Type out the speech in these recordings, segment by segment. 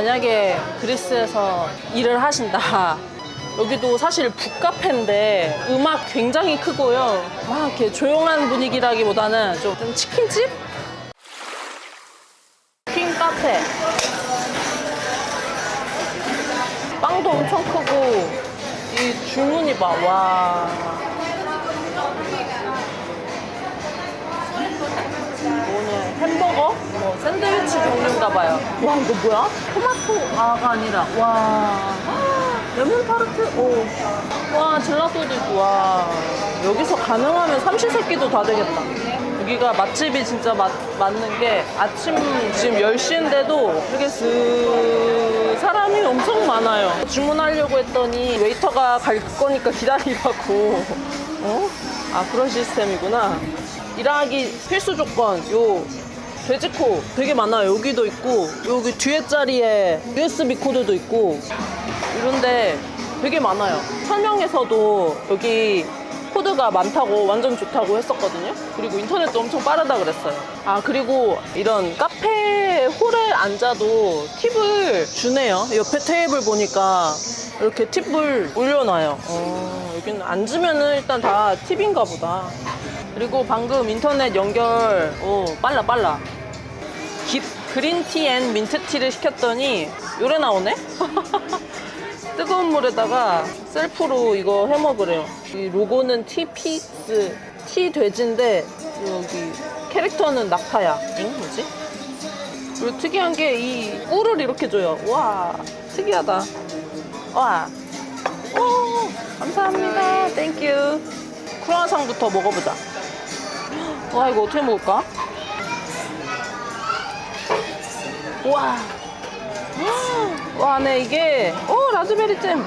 만약에 그리스에서 일을 하신다. 여기도 사실 북카페인데 음악 굉장히 크고요. 막 이렇게 조용한 분위기라기보다는 좀, 좀 치킨집? 퀸 카페. 빵도 엄청 크고 이 주문이 봐. 와. 오늘 햄버거? 뭐 종류인가 봐요. 와 이거 뭐야? 토마토아가 아니라 와 레몬 타르트? 오. 와 젤라또도 있고 와 여기서 가능하면 삼시세끼도 다 되겠다. 여기가 맛집이 진짜 맞, 맞는 게 아침 지금 10시인데도 이렇게 스 사람이 엄청 많아요. 주문하려고 했더니 웨이터가 갈 거니까 기다리라고. 어? 아 그런 시스템이구나. 일하기 필수 조건 요 돼지코 되게 많아요. 여기도 있고 여기 뒤에 자리에 USB 코드도 있고 이런데 되게 많아요. 설명에서도 여기 코드가 많다고 완전 좋다고 했었거든요. 그리고 인터넷도 엄청 빠르다 그랬어요. 아 그리고 이런 카페 홀에 앉아도 팁을 주네요. 옆에 테이블 보니까 이렇게 팁을 올려놔요. 어, 여기는 앉으면은 일단 다 팁인가 보다. 그리고 방금 인터넷 연결, 오, 빨라, 빨라. 깁, 그린티 앤 민트티를 시켰더니 요래 나오네? 뜨거운 물에다가 셀프로 이거 해 먹으래요. 이 로고는 티픽스, 티 돼지인데 여기 캐릭터는 낙타야. 응? 뭐지? 그리고 특이한 게 이 꿀을 이렇게 줘요. 와, 특이하다. 와. 오, 감사합니다. 땡큐. 크루아상부터 먹어보자. 와, 이거 어떻게 먹을까? 와. 와, 네, 이게, 오, 라즈베리 잼.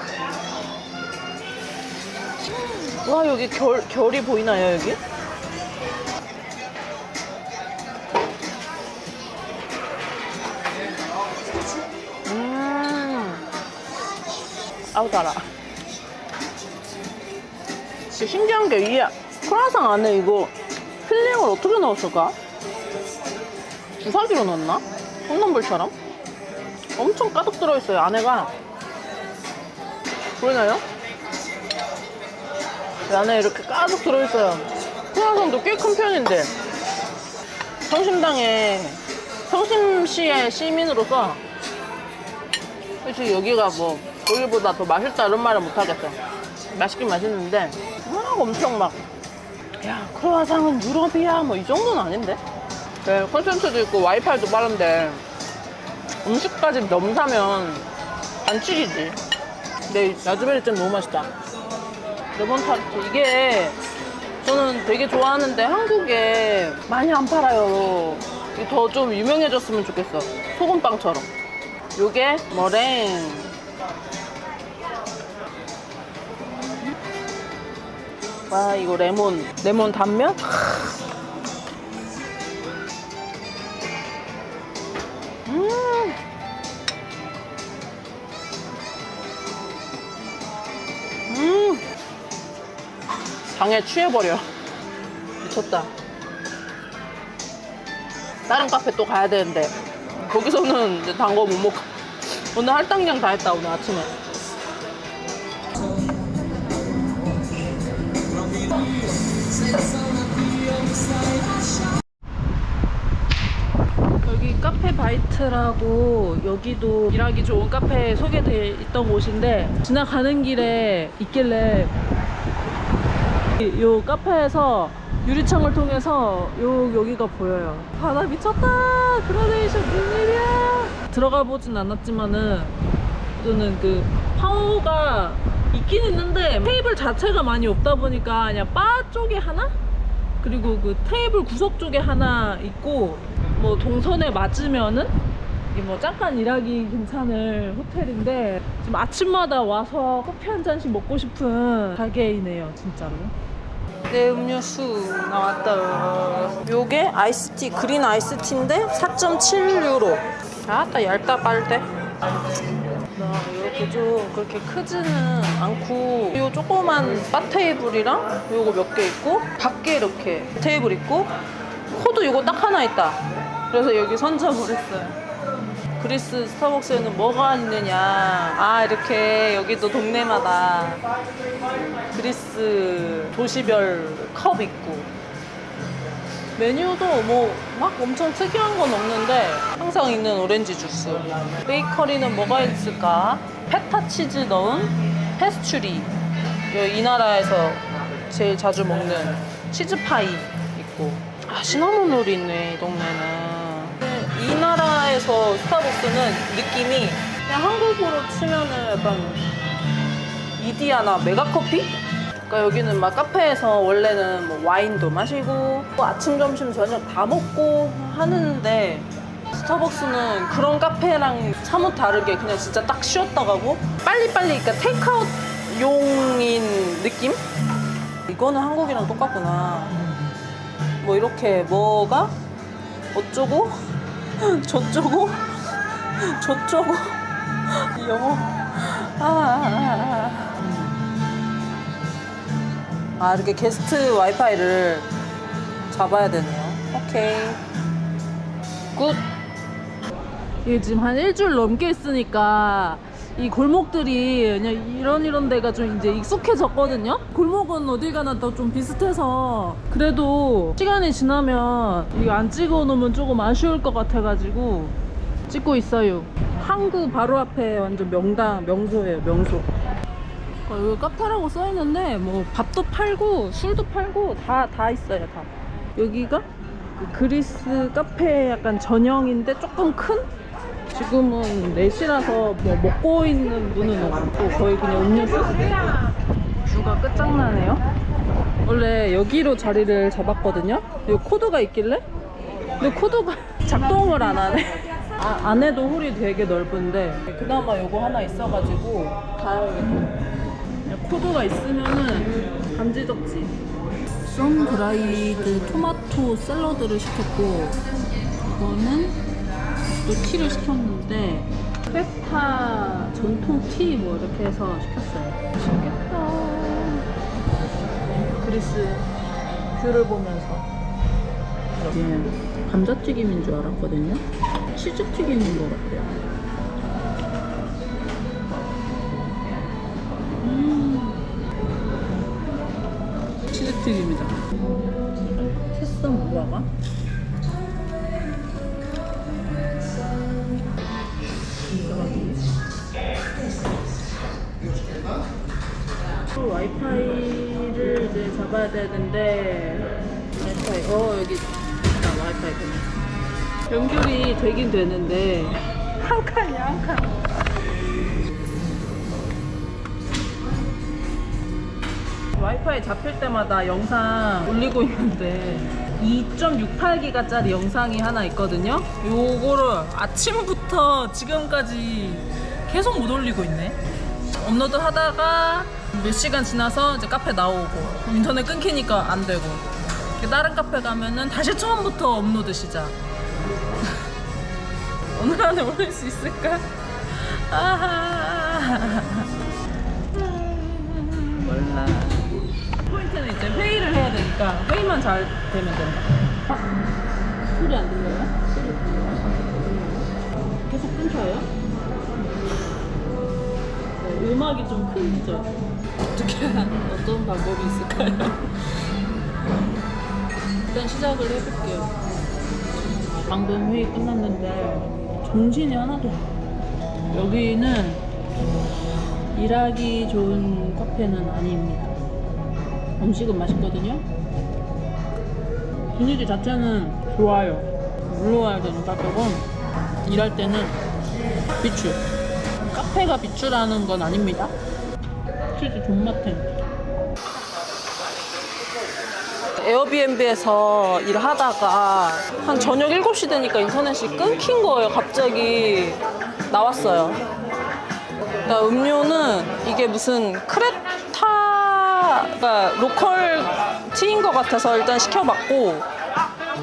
와, 여기 결, 결이 보이나요, 여기? 음. 아우, 달아. 진짜 신기한 게, 이 크라상 안에 이거 필링을 어떻게 넣었을까? 주사기로 넣었나? 홈런볼처럼? 엄청 가득 들어있어요, 안에가. 보이나요? 이 안에 이렇게 가득 들어있어요. 크라상도 꽤 큰 편인데. 성심당에, 성심시의 시민으로서, 솔직히 여기가 뭐, 거기보다 더 맛있다 이런 말은 못하겠어. 맛있긴 맛있는데, 막 엄청 막, 야, 크로아상은 유럽이야. 뭐 이 정도는 아닌데? 네, 콘센트도 있고 와이파이도 빠른데 음식까지 넘사면 반칙이지. 근데 이 라즈베리 잼 너무 맛있다. 레몬 타르트 이게 저는 되게 좋아하는데 한국에 많이 안 팔아요. 더 좀 유명해졌으면 좋겠어. 소금빵처럼. 요게 머랭. 와 이거 레몬 레몬 단면? 방에 취해버려. 미쳤다. 다른 카페 또 가야 되는데 거기서는 이제 단거 못 먹고 오늘 할당량 다 했다 오늘 아침에. 여기 카페 바이트라고 여기도 일하기 좋은 카페 소개돼 있던 곳인데 지나가는 길에 있길래 이- 요 카페에서 유리창을 통해서 요 여기가 보여요. 바다 미쳤다. 그라데이션 웬일이야. 들어가 보진 않았지만은 저는 그 파워가 있긴 있는데 테이블 자체가 많이 없다 보니까 그냥 바 쪽에 하나 그리고 그 테이블 구석 쪽에 하나 있고 뭐 동선에 맞으면은 뭐 잠깐 일하기 괜찮을 호텔인데 지금 아침마다 와서 커피 한 잔씩 먹고 싶은 가게이네요 진짜로. 네 음료수 나왔다 요게 아이스티 그린 아이스티인데 4.7유로. 아따 얇다 빨대. 나 이렇게 좀 그렇게 크지는 않고 요 조그만 바 테이블이랑 요거 몇 개 있고 밖에 이렇게 테이블 있고 코도 요거 딱 하나 있다. 그래서 여기 선점을 했어요 그리스 스타벅스에는 뭐가 있느냐. 아, 이렇게 여기도 동네마다 그리스 도시별 컵 있고. 메뉴도 뭐 막 엄청 특이한 건 없는데 항상 있는 오렌지 주스. 베이커리는 뭐가 있을까? 페타 치즈 넣은 페스츄리. 여기 이 나라에서 제일 자주 먹는 치즈 파이 있고. 아 시나몬롤이 있네 이 동네는. 이 나라에서 스타벅스는 느낌이 그냥 한국으로 치면은 약간 이디아나 메가커피? 그러니까 여기는 막 카페에서 원래는 뭐 와인도 마시고 뭐 아침, 점심, 저녁 다 먹고 하는데 스타벅스는 그런 카페랑 사뭇 다르게 그냥 진짜 딱 쉬었다 가고 빨리빨리 그러니까 테이크아웃 용인 느낌? 이거는 한국이랑 똑같구나 뭐 이렇게 뭐가 어쩌고 저쩌고 저쩌고 이 영어? 아, 아, 아, 아. 아 이렇게 게스트 와이파이를 잡아야 되네요. 오케이. 굿. 이게 지금 한 일주일 넘게 있으니까 이 골목들이 그냥 이런 이런 데가 좀 이제 익숙해졌거든요. 골목은 어딜 가나 다 좀 비슷해서 그래도 시간이 지나면 이거 안 찍어 놓으면 조금 아쉬울 것 같아가지고 찍고 있어요. 항구 바로 앞에 완전 명당 명소예요 명소. 어, 여기 카페라고 써 있는데 뭐 밥도 팔고 술도 팔고 다다 있어요 다. 여기가 그 그리스 카페 약간 전형인데 조금 큰 지금은 4시라서 뭐 먹고 있는 분은 없고 거의 그냥 음료수? 뷰가 끝장나네요. 원래 여기로 자리를 잡았거든요. 여기 코드가 있길래? 근데 코드가 작동을 안 하네. 아, 안에도 홀이 되게 넓은데 그나마 요거 하나 있어가지고 다행이고 코드가 있으면은 감지덕지. 썬드라이드 토마토 샐러드를 시켰고 이거는 또 티를 시켰는데 페타 전통 티 뭐 이렇게 해서 시켰어요. 맛있겠다. 그리스 뷰를 보면서 이게 감자튀김인 줄 알았거든요. 치즈튀김인 것 같아요. 음. 치즈튀김이다. 새썸 무화과? 와이파이를 이제 잡아야 되는데 와이파이 어 여기 있다 와이파이 그 연결이 되긴 되는데 한 칸이야 한 칸. 와이파이 잡힐 때마다 영상 올리고 있는데 2.68기가짜리 영상이 하나 있거든요. 요거를 아침부터 지금까지 계속 못 올리고 있네. 업로드 하다가 몇 시간 지나서 이제 카페 나오고 인터넷 끊기니까 안 되고 다른 카페 가면은 다시 처음부터 업로드 시작. 오늘 안에 올릴 수 있을까? 몰라. 포인트는 이제 회의를 해야 되니까 회의만 잘 되면 된다. 소리 안 들려요? 계속 끊겨요? 네, 음악이 좀 크죠? 어떻게 어떤 방법이 있을까요? 일단 시작을 해볼게요. 방금 회의 끝났는데 정신이 하나도 없어요. 여기는 일하기 좋은 카페는 아닙니다. 음식은 맛있거든요. 분위기 자체는 좋아요. 물러와야 되는 가격은 일할 때는 비추. 카페가 비추라는 건 아닙니다. 치즈 존맛템. 에어비앤비에서 일하다가 한 저녁 7시 되니까 인터넷이 끊긴 거예요. 갑자기 나왔어요. 그러니까 음료는 이게 무슨 크레타가 로컬 티인 것 같아서 일단 시켜봤고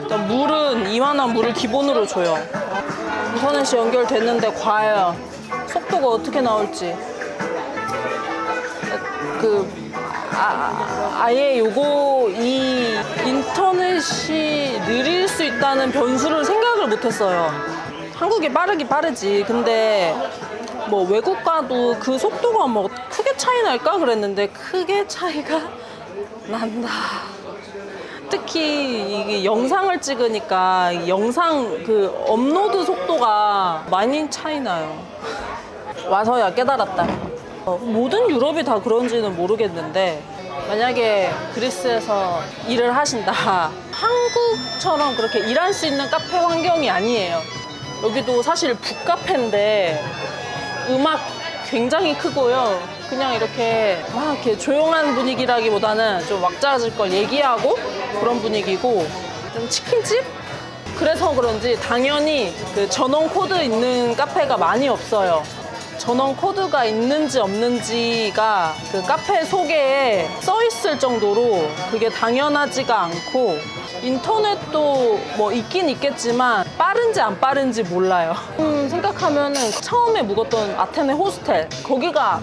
일단 물은 이만한 물을 기본으로 줘요. 인터넷이 연결됐는데 과연 속도가 어떻게 나올지 그 아, 아예 요거 이 인터넷이 느릴 수 있다는 변수를 생각을 못했어요. 한국이 빠르기 빠르지. 근데 뭐 외국 가도 그 속도가 뭐 크게 차이 날까 그랬는데 크게 차이가 난다. 특히 이게 영상을 찍으니까 이 영상 그 업로드 속도가 많이 차이 나요. 와서야 깨달았다. 어, 모든 유럽이 다 그런지는 모르겠는데 만약에 그리스에서 일을 하신다. 한국처럼 그렇게 일할 수 있는 카페 환경이 아니에요. 여기도 사실 북카페인데 음악 굉장히 크고요. 그냥 이렇게 막 이렇게 조용한 분위기라기보다는 좀 왁자지껄 얘기하고 그런 분위기고 좀 치킨집? 그래서 그런지 당연히 그 전원 코드 있는 카페가 많이 없어요. 전원 코드가 있는지 없는지가 그 카페 소개에 써 있을 정도로 그게 당연하지가 않고 인터넷도 뭐 있긴 있겠지만 빠른지 안 빠른지 몰라요. 음, 생각하면은 처음에 묵었던 아테네 호스텔 거기가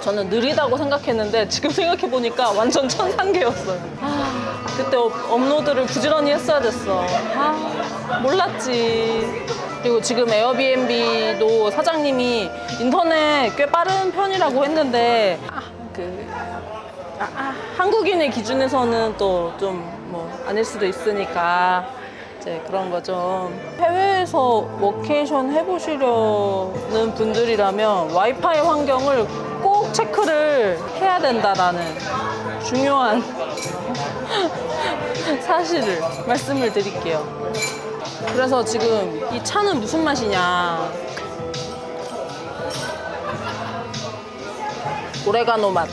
저는 느리다고 생각했는데 지금 생각해 보니까 완전 천상계였어요. 아, 그때 업, 업로드를 부지런히 했어야 됐어. 아, 몰랐지. 그리고 지금 에어비앤비도 사장님이 인터넷 꽤 빠른 편이라고 했는데 아, 그 아, 아, 한국인의 기준에서는 또 좀 뭐 아닐 수도 있으니까 이제 그런 거 좀 해외에서 워케이션 해보시려는 분들이라면 와이파이 환경을 꼭 체크를 해야 된다라는 중요한 사실을 말씀을 드릴게요. 그래서 지금 이 차는 무슨 맛이냐? 오레가노 맛.